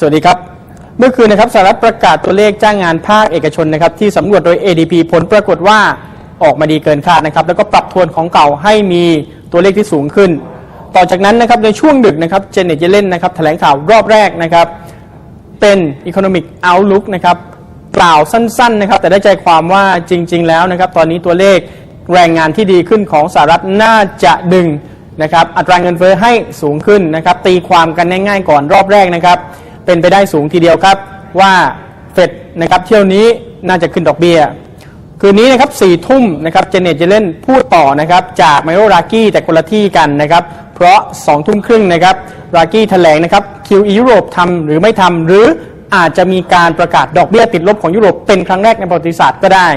สวัสดีครับ เมื่อคืนนะครับสหรัฐประกาศตัวเลขจ้างงานภาคเอกชนนะครับที่สำรวจโดย ADP ผลปรากฏว่าออกมาดีเกินคาดนะครับ แล้วก็ปรับทวนของเก่าให้มีตัวเลขที่สูงขึ้น ต่อจากนั้นนะครับในช่วงดึกนะครับเจเน็ตเยเลนนะครับแถลงข่าวรอบแรกนะครับเป็น Economic Outlook นะครับกล่าวสั้นๆนะครับแต่ได้ใจความว่าจริง ๆ แล้วนะครับตอนนี้ตัวเลขแรงงานที่ดีขึ้นของสหรัฐน่าจะดึงนะครับอัตราเงินเฟ้อให้สูงขึ้นนะครับตีความกันง่ายๆก่อนรอบแรกนะครับ เป็นไปได้สูงทีเดียวครับ ว่าเฟดนะครับเที่ยวนี้น่าจะขึ้นดอกเบี้ย คืนนี้นะครับสี่ทุ่มนะครับเจเน็ตจะเล่นพูดต่อนะครับจากไมโอรากี้แต่คนละที่กันนะครับ เพราะ2องทุ่มครึ่งนะครับรากี้แถลงนะครับคิวยุโรปทำหรือไม่ทำหรืออาจจะมีการประกาศดอกเบี้ยติดลบของยุโรปเป็นครั้งแรกในประวัติศาสตร์ก็ได้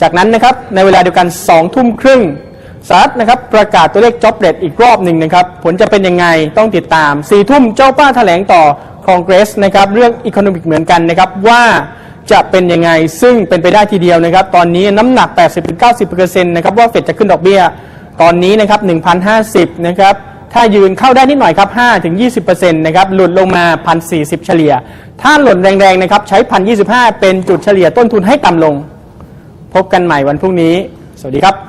จากนั้นนะครับในเวลาเดียวกัน2ทุ่มครึ่งสหรัฐนะครับประกาศตัวเลขจ็อบเรตอีกรอบหนึ่งนะครับ ผลจะเป็นยังไงต้องติดตาม4ทุ่มเจ้าป้าแถลงต่อ องเกรสนะครับเรื่องอีโคโนมิกเหมือนกันนะครับว่าจะเป็นยังไง ซึ่งเป็นไปได้ทีเดียวนะครับ ตอนนี้น้ำหนัก 80-90%นะครับว่าเฟดจะขึ้นดอกเบี้ย ตอนนี้นะครับ1,050นะครับถ้ายืนเข้าได้นิดหน่อยครับ5-20%นะครับหลุดลงมา 1,040 เฉลี่ย ถ้าหล่นแรงๆนะครับใช้ 1,025 เป็นจุดเฉลี่ยต้นทุนให้ต่ำลง พบกันใหม่วันพรุ่งนี้ สวัสดีครับ